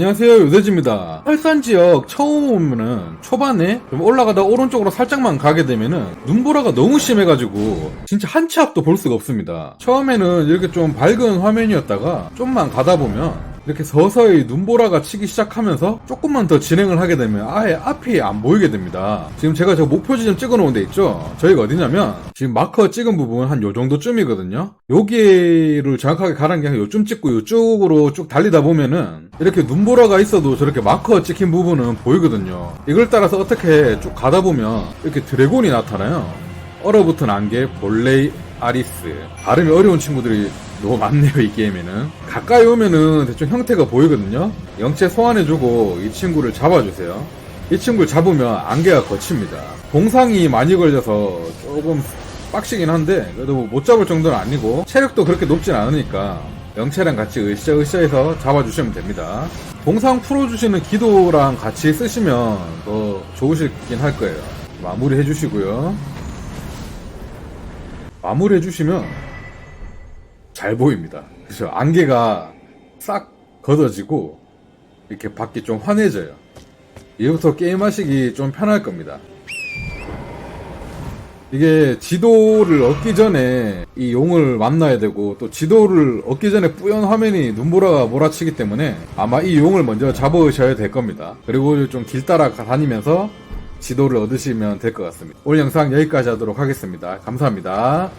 안녕하세요 요새지입니다. 활산 지역 처음 오면은 초반에 좀 올라가다 오른쪽으로 살짝만 가게 되면은 눈보라가 너무 심해가지고 진짜 한 치 앞도 볼 수가 없습니다. 처음에는 이렇게 좀 밝은 화면이었다가 좀만 가다 보면 이렇게 서서히 눈보라가 치기 시작하면서 조금만 더 진행을 하게 되면 아예 앞이 안 보이게 됩니다. 지금 제가 저 목표 지점 찍어 놓은 데 있죠? 저희가 어디냐면 지금 마커 찍은 부분 한 요 정도쯤이거든요. 여기를 정확하게 가는 게 요쯤 찍고 요쪽으로 쭉 달리다 보면은 이렇게 눈보라가 있어도 저렇게 마커 찍힌 부분은 보이거든요. 이걸 따라서 어떻게 쭉 가다 보면 이렇게 드래곤이 나타나요. 얼어붙은 안개 볼레이 아리스 발음이 어려운 친구들이 너무 많네요 이 게임에는. 가까이 오면은 대충 형태가 보이거든요? 영체 소환해주고 이 친구를 잡아주세요. 이 친구를 잡으면 안개가 거칩니다. 동상이 많이 걸려서 조금 빡시긴 한데 그래도 뭐못 잡을 정도는 아니고 체력도 그렇게 높진 않으니까 영체랑 같이 으쌰으쌰해서 잡아주시면 됩니다. 동상 풀어주시는 기도랑 같이 쓰시면 더 좋으시긴 할 거예요. 마무리 해주시고요. 마무리 해주시면 잘 보입니다. 그죠? 안개가 싹 걷어지고 이렇게 밖이 좀 환해져요. 이제부터 게임하시기 좀 편할 겁니다. 이게 지도를 얻기 전에 이 용을 만나야 되고 또 지도를 얻기 전에 뿌연 화면이 눈보라가 몰아치기 때문에 아마 이 용을 먼저 잡으셔야 될 겁니다. 그리고 좀 길 따라 다니면서 지도를 얻으시면 될 것 같습니다. 오늘 영상 여기까지 하도록 하겠습니다. 감사합니다.